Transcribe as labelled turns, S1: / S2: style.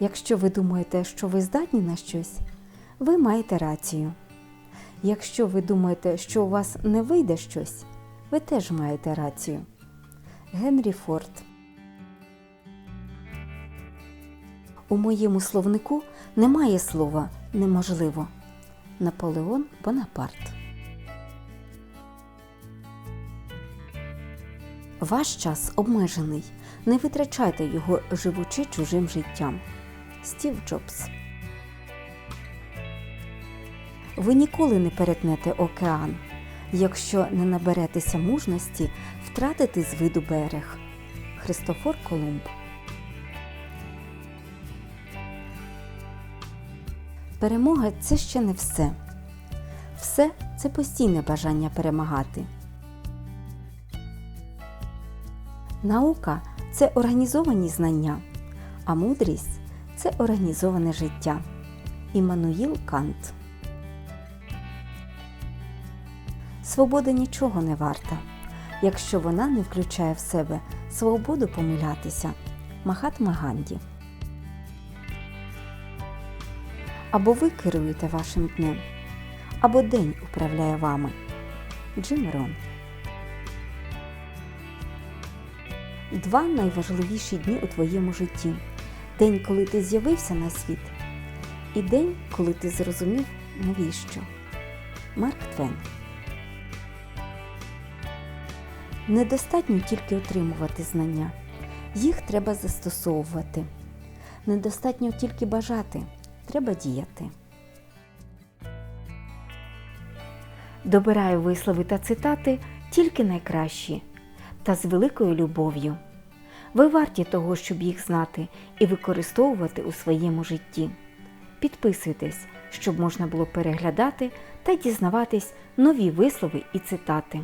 S1: Якщо ви думаєте, що ви здатні на щось, ви маєте рацію. Якщо ви думаєте, що у вас не вийде щось, ви теж маєте рацію. Генрі Форд У моєму словнику немає слова неможливо. Наполеон Бонапарт. Ваш час обмежений. Не витрачайте його, живучи чужим життям. Стів Джобс. Ви ніколи не перетнете океан, якщо не наберетеся мужності втратити з виду берег. Христофор Колумб. Перемога це ще не все. Все це постійне бажання перемагати. Наука це організовані знання, а мудрість це організоване життя. Іммануїл Кант. Свобода нічого не варта, якщо вона не включає в себе свободу помилятися. Махатма Ганді. Або ви керуєте вашим днем, або день управляє вами. Джим Рон. Два найважливіші дні у твоєму житті: день, коли ти з'явився на світ, і день, коли ти зрозумів, навіщо. Марк Твен. Недостатньо тільки отримувати знання, їх треба застосовувати. Недостатньо тільки бажати, треба діяти. Добираю вислови та цитати тільки найкращі та з великою любов'ю. Ви варті того, щоб їх знати і використовувати у своєму житті. Підписуйтесь, щоб можна було переглядати та дізнаватись нові вислови і цитати.